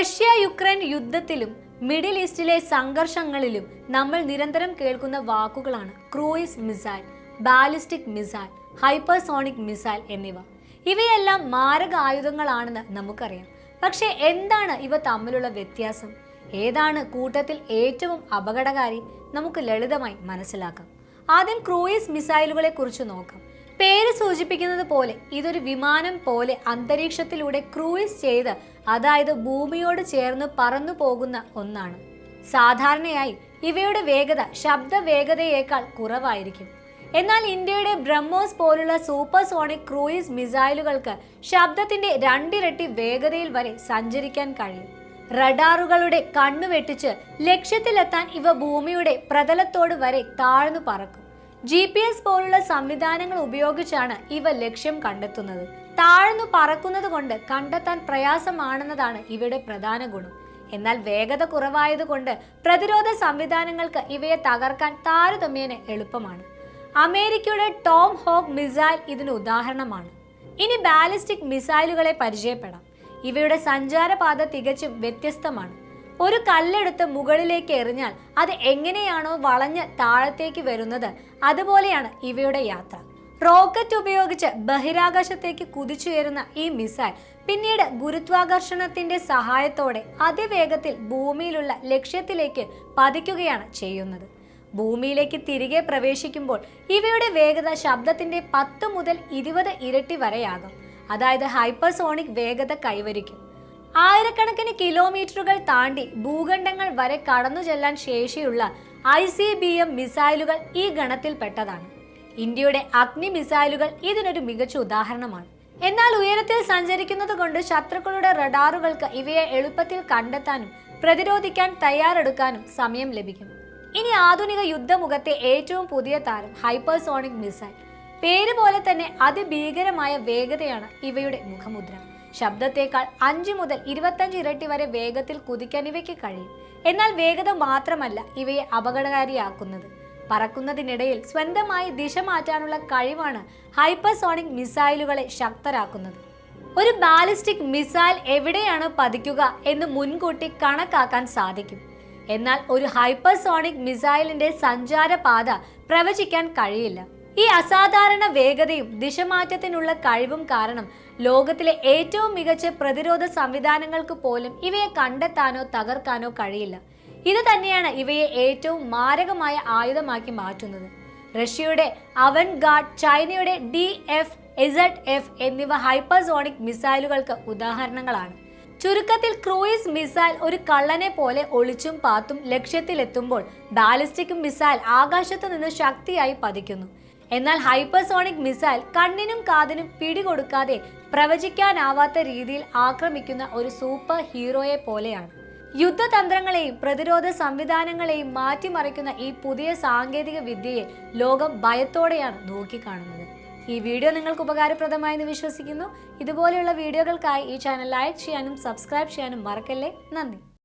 Russia Ukraine യുദ്ധത്തിലും middle ഈസ്റ്റിലെ സംഘർഷങ്ങളിലും നമ്മൾ നിരന്തരം കേൾക്കുന്ന വാക്കുകളാണ് cruise missile ballistic missile hypersonic missile എന്നിവ. ഇവയെല്ലാം മാരക ആയുധങ്ങളാണെന്ന് നമുക്കറിയാം. പക്ഷേ എന്താണ് ഇവ തമ്മിലുള്ള വ്യത്യാസം? ഏതാണ് കൂട്ടത്തിൽ ഏറ്റവും അപകടകാരി? നമുക്ക് ലളിതമായി മനസ്സിലാക്കാം. ആദ്യം ക്രൂയിസ് മിസൈലുകളെ കുറിച്ച് നോക്കാം. പേര് സൂചിപ്പിക്കുന്നത് പോലെ ഇതൊരു വിമാനം പോലെ അന്തരീക്ഷത്തിലൂടെ ക്രൂയിസ് ചെയ്ത് അതായത് ഭൂമിയോട് ചേർന്ന് പറന്നു പോകുന്ന ഒന്നാണ്. സാധാരണയായി ഇവയുടെ വേഗത ശബ്ദ വേഗതയേക്കാൾ കുറവായിരിക്കും. എന്നാൽ ഇന്ത്യയുടെ ബ്രഹ്മോസ് പോലുള്ള സൂപ്പർ സോണിക് ക്രൂയിസ് മിസൈലുകൾക്ക് ശബ്ദത്തിന്റെ രണ്ടിരട്ടി വേഗതയിൽ വരെ സഞ്ചരിക്കാൻ കഴിയും. റഡാറുകളുടെ കണ്ണുവെട്ടിച്ച് ലക്ഷ്യത്തിലെത്താൻ ഇവ ഭൂമിയുടെ പ്രതലത്തോട് വരെ താഴ്ന്നു പറക്കും. ജി പി എസ് പോലുള്ള സംവിധാനങ്ങൾ ഉപയോഗിച്ചാണ് ഇവ ലക്ഷ്യം കണ്ടെത്തുന്നത്. താഴ്ന്നു പറക്കുന്നത് കൊണ്ട് കണ്ടെത്താൻ പ്രയാസമാണെന്നതാണ് ഇവയുടെ പ്രധാന ഗുണം. എന്നാൽ വേഗത കുറവായതുകൊണ്ട് പ്രതിരോധ സംവിധാനങ്ങൾക്ക് ഇവയെ തകർക്കാൻ താരതമ്യേന എളുപ്പമാണ്. അമേരിക്കയുടെ ടോം ഹോക്ക് മിസൈൽ ഇതിന് ഉദാഹരണമാണ്. ഇനി ബാലിസ്റ്റിക് മിസൈലുകളെ പരിചയപ്പെടാം. ഇവയുടെ സഞ്ചാരപാത തികച്ചും വ്യത്യസ്തമാണ്. ഒരു കല്ലെടുത്ത് മുകളിലേക്ക് എറിഞ്ഞാൽ അത് എങ്ങനെയാണോ വളഞ്ഞ് താഴത്തേക്ക് വരുന്നത്. അതുപോലെയാണ് ഇവയുടെ യാത്ര. റോക്കറ്റ് ഉപയോഗിച്ച് ബഹിരാകാശത്തേക്ക് കുതിച്ചുയരുന്ന ഈ മിസൈൽ പിന്നീട് ഗുരുത്വാകർഷണത്തിന്റെ സഹായത്തോടെ അതിവേഗത്തിൽ ഭൂമിയിലുള്ള ലക്ഷ്യത്തിലേക്ക് പതിക്കുകയാണ് ചെയ്യുന്നത്. ഭൂമിയിലേക്ക് തിരികെ പ്രവേശിക്കുമ്പോൾ ഇവയുടെ വേഗത ശബ്ദത്തിന്റെ പത്ത് മുതൽ ഇരുപത് ഇരട്ടി വരെയാകും. അതായത് ഹൈപ്പർസോണിക് വേഗത കൈവരിക്കും. ആയിരക്കണക്കിന് കിലോമീറ്ററുകൾ താണ്ടി ഭൂഖണ്ഡങ്ങൾ വരെ കടന്നു ചെല്ലാൻ ശേഷിയുള്ള ഐ സി ബി എം മിസൈലുകൾ ഈ ഗണത്തിൽപ്പെട്ടതാണ്. ഇന്ത്യയുടെ അഗ്നി മിസൈലുകൾ ഇതിനൊരു മികച്ച ഉദാഹരണമാണ്. എന്നാൽ ഉയരത്തിൽ സഞ്ചരിക്കുന്നത് കൊണ്ട് ശത്രുക്കളുടെ റഡാറുകൾക്ക് ഇവയെ എളുപ്പത്തിൽ കണ്ടെത്താനും പ്രതിരോധിക്കാൻ തയ്യാറെടുക്കാനും സമയം ലഭിക്കും. ഇനി ആധുനിക യുദ്ധമുഖത്തെ ഏറ്റവും പുതിയ താരം ഹൈപ്പർസോണിക് മിസൈൽ. പേര് പോലെ തന്നെ അതിഭീകരമായ വേഗതയാണ് ഇവയുടെ മുഖമുദ്ര. ശബ്ദത്തേക്കാൾ അഞ്ച് മുതൽ ഇരുപത്തഞ്ച് ഇരട്ടി വരെ വേഗത്തിൽ കുതിക്കാൻ ഇവയ്ക്ക് കഴിയും. എന്നാൽ വേഗത മാത്രമല്ല ഇവയെ അപകടകാരിയാക്കുന്നത്. പറക്കുന്നതിനിടയിൽ സ്വന്തമായി ദിശ മാറ്റാനുള്ള കഴിവാണ് ഹൈപ്പർസോണിക് മിസൈലുകളെ ശക്തരാക്കുന്നത്. ഒരു ബാലിസ്റ്റിക് മിസൈൽ എവിടെയാണ് പതിക്കുക എന്ന് മുൻകൂട്ടി കണക്കാക്കാൻ സാധിക്കും. എന്നാൽ ഒരു ഹൈപ്പർസോണിക് മിസൈലിന്റെ സഞ്ചാരപാത പ്രവചിക്കാൻ കഴിയില്ല. ഈ അസാധാരണ വേഗതയും ദിശമാറ്റത്തിനുള്ള കഴിവും കാരണം ലോകത്തിലെ ഏറ്റവും മികച്ച പ്രതിരോധ സംവിധാനങ്ങൾക്ക് പോലും ഇവയെ കണ്ടെത്താനോ തകർക്കാനോ കഴിയില്ല. ഇത് തന്നെയാണ് ഇവയെ ഏറ്റവും മാരകമായ ആയുധമാക്കി മാറ്റുന്നത്. റഷ്യയുടെ അവൻ ഗാർഡ് ചൈനയുടെ ഡി എഫ് എസഡ് എഫ് എന്നിവ ഹൈപ്പർസോണിക് മിസൈലുകൾക്ക് ഉദാഹരണങ്ങളാണ്. ചുരുക്കത്തിൽ ക്രൂയിസ് മിസൈൽ ഒരു കള്ളനെ പോലെ ഒളിച്ചും പാത്തും ലക്ഷ്യത്തിലെത്തുമ്പോൾ ബാലിസ്റ്റിക് മിസൈൽ ആകാശത്തു നിന്ന് ശക്തിയായി പതിക്കുന്നു. എന്നാൽ ഹൈപ്പർസോണിക് മിസൈൽ കണ്ണിനും കാതിനും പിടികൊടുക്കാതെ പ്രവചിക്കാനാവാത്ത രീതിയിൽ ആക്രമിക്കുന്ന ഒരു സൂപ്പർ ഹീറോയെ പോലെയാണ്. യുദ്ധതന്ത്രങ്ങളെയും പ്രതിരോധ സംവിധാനങ്ങളെയും മാറ്റിമറിക്കുന്ന ഈ പുതിയ സാങ്കേതിക വിദ്യയെ ലോകം ഭയത്തോടെയാണ് നോക്കിക്കാണുന്നത്. ഈ വീഡിയോ നിങ്ങൾക്ക് ഉപകാരപ്രദമായെന്ന് വിശ്വസിക്കുന്നു. ഇതുപോലെയുള്ള വീഡിയോകൾക്കായി ഈ ചാനൽ ലൈക്ക് ചെയ്യാനും സബ്സ്ക്രൈബ് ചെയ്യാനും മറക്കല്ലേ? നന്ദി.